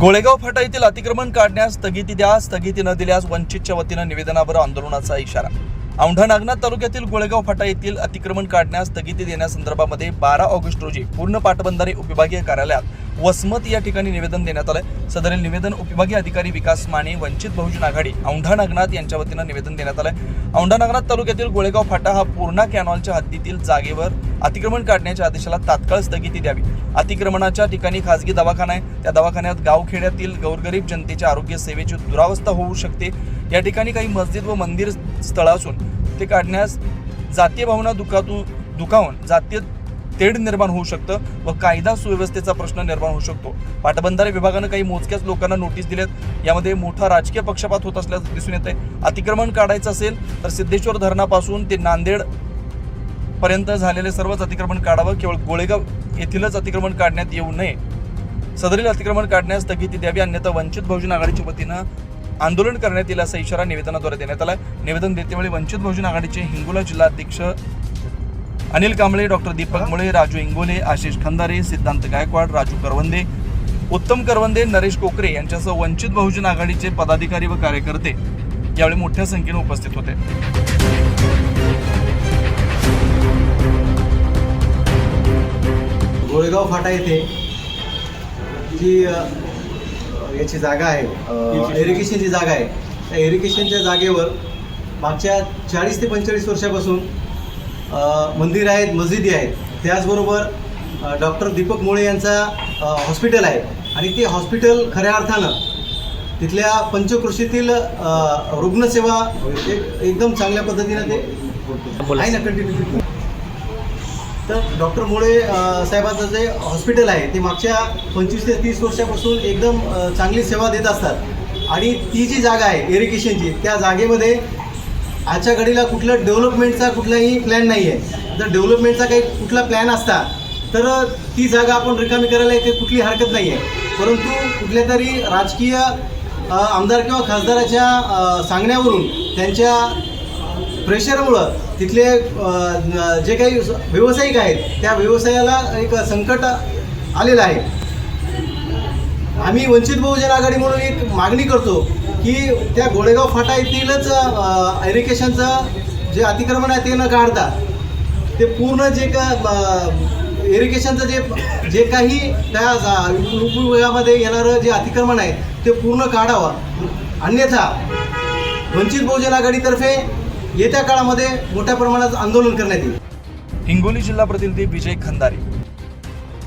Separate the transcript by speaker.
Speaker 1: गोळेगाव फाटा येथील अतिक्रमण काढण्यास स्थगिती द्या स्थगिती न दिल्यास वंचितच्या वतीनं निवेदनावर आंदोलनाचा इशारा. औंढा नागनाथ तालुक्यातील गोळेगाव फाटा येथील अतिक्रमण काढण्यास स्थगिती देण्यासंदर्भामध्ये बारा ऑगस्ट रोजी पूर्ण पाटबंधारे उपविभागीय कार्यालयात वसमत या ठिकाणी निवेदन देण्यात आलं सदरील निवेदन उपविभागीय अधिकारी विकास माने वंचित बहुजन आघाडी औंढा नागनाथ यांच्या वतीनं निवेदन देण्यात आलं औंढा नागनाथ तालुक्यातील गोळेगाव फाटा हा पूर्णा कॅनॉलच्या हद्दीतील जागेवर अतिक्रमण काढण्याच्या आदेशाला तात्काळ स्थगिती द्यावी. अतिक्रमणाच्या ठिकाणी खासगी दवाखाना आहे. त्या दवाखान्यात गावखेड्यातील गौरगरीब जनतेच्या आरोग्य सेवेची दुरावस्था होऊ शकते. या ठिकाणी काही मस्जिद व मंदिर स्थळं असून ते काढण्यास जातीय भावना दुखातून दुखावून जातीय तेढ निर्माण होऊ शकतं व कायदा सुव्यवस्थेचा प्रश्न निर्माण होऊ शकतो. पाटबंधारे विभागानं काही मोजक्याच लोकांना नोटीस दिल्यात. यामध्ये मोठा राजकीय पक्षपात होत असल्याचं दिसून येत आहे अतिक्रमण काढायचं असेल तर सिद्धेश्वर धरणापासून ते नांदेड पर्यंत झालेले सर्वच अतिक्रमण काढावं. केवळ गोळेगाव येथीलच अतिक्रमण काढण्यात येऊ नये. सदरील अतिक्रमण काढण्यास स्थगिती द्यावी अन्यथा वंचित बहुजन आघाडीच्या वतीनं आंदोलन करण्यात येईल असा इशारा निवेदनाद्वारे देण्यात आला निवेदन देतेवेळी वंचित बहुजन आघाडीचे हिंगोला जिल्हाध्यक्ष अनिल कांबळे डॉक्टर दीपक मुळे राजू इंगोले आशिष खंदारे सिद्धांत गायकवाड राजू करवंदे उत्तम करवंदे नरेश कोकरे यांच्यासह वंचित बहुजन आघाडीचे पदाधिकारी व कार्यकर्ते यावेळी मोठ्या संख्येने उपस्थित होते.
Speaker 2: गोळेगाव फाटा येथे जी याची जागा आहे इरिगेशनची जागा आहे. त्या इरिगेशनच्या जागेवर मागच्या चाळीस ते पंचेचाळीस वर्षापासून मंदिर आहेत मस्जिदी आहेत. त्याचबरोबर डॉक्टर दीपक मुळे यांचा हॉस्पिटल आहे. आणि ते हॉस्पिटल खऱ्या अर्थानं तिथल्या पंचकृषीतील रुग्णसेवा एक एकदम चांगल्या पद्धतीनं ते आहे ना कंटिन्यू तर डॉक्टर मुळे साहेबांचं जे हॉस्पिटल आहे ते मागच्या पंचवीस ते तीस वर्षापासून एकदम चांगली सेवा देत असतात. आणि ती जी जागा आहे इरिगेशनची त्या जागेमध्ये आजच्या घडीला कुठलं डेव्हलपमेंटचा कुठलाही प्लॅन नाही आहे जर डेव्हलपमेंटचा काही कुठला प्लॅन असता तर ती जागा आपण रिकामी करायला येते कुठली हरकत नाही आहे परंतु कुठल्या तरी राजकीय आमदार किंवा खासदाराच्या सांगण्यावरून त्यांच्या प्रेशरमुळं तिथले जे काही व्यावसायिक आहेत त्या व्यवसायाला एक संकट आलेलं आहे. आम्ही वंचित बहुजन आघाडी म्हणून एक मागणी करतो की त्या गोळेगाव फाटा येथीलच इरिगेशनचं जे अतिक्रमण आहे ते न काढता ते पूर्ण जे का इरिगेशनचं जे जे काही त्या उपयोगामध्ये येणारं जे अतिक्रमण आहे ते पूर्ण काढावं. अन्यथा वंचित बहुजन आघाडीतर्फे येत्या काळामध्ये मोठ्या प्रमाणात आंदोलन करण्यात येईल.
Speaker 1: हिंगोली जिल्हा प्रतिनिधी विजय खंदारी.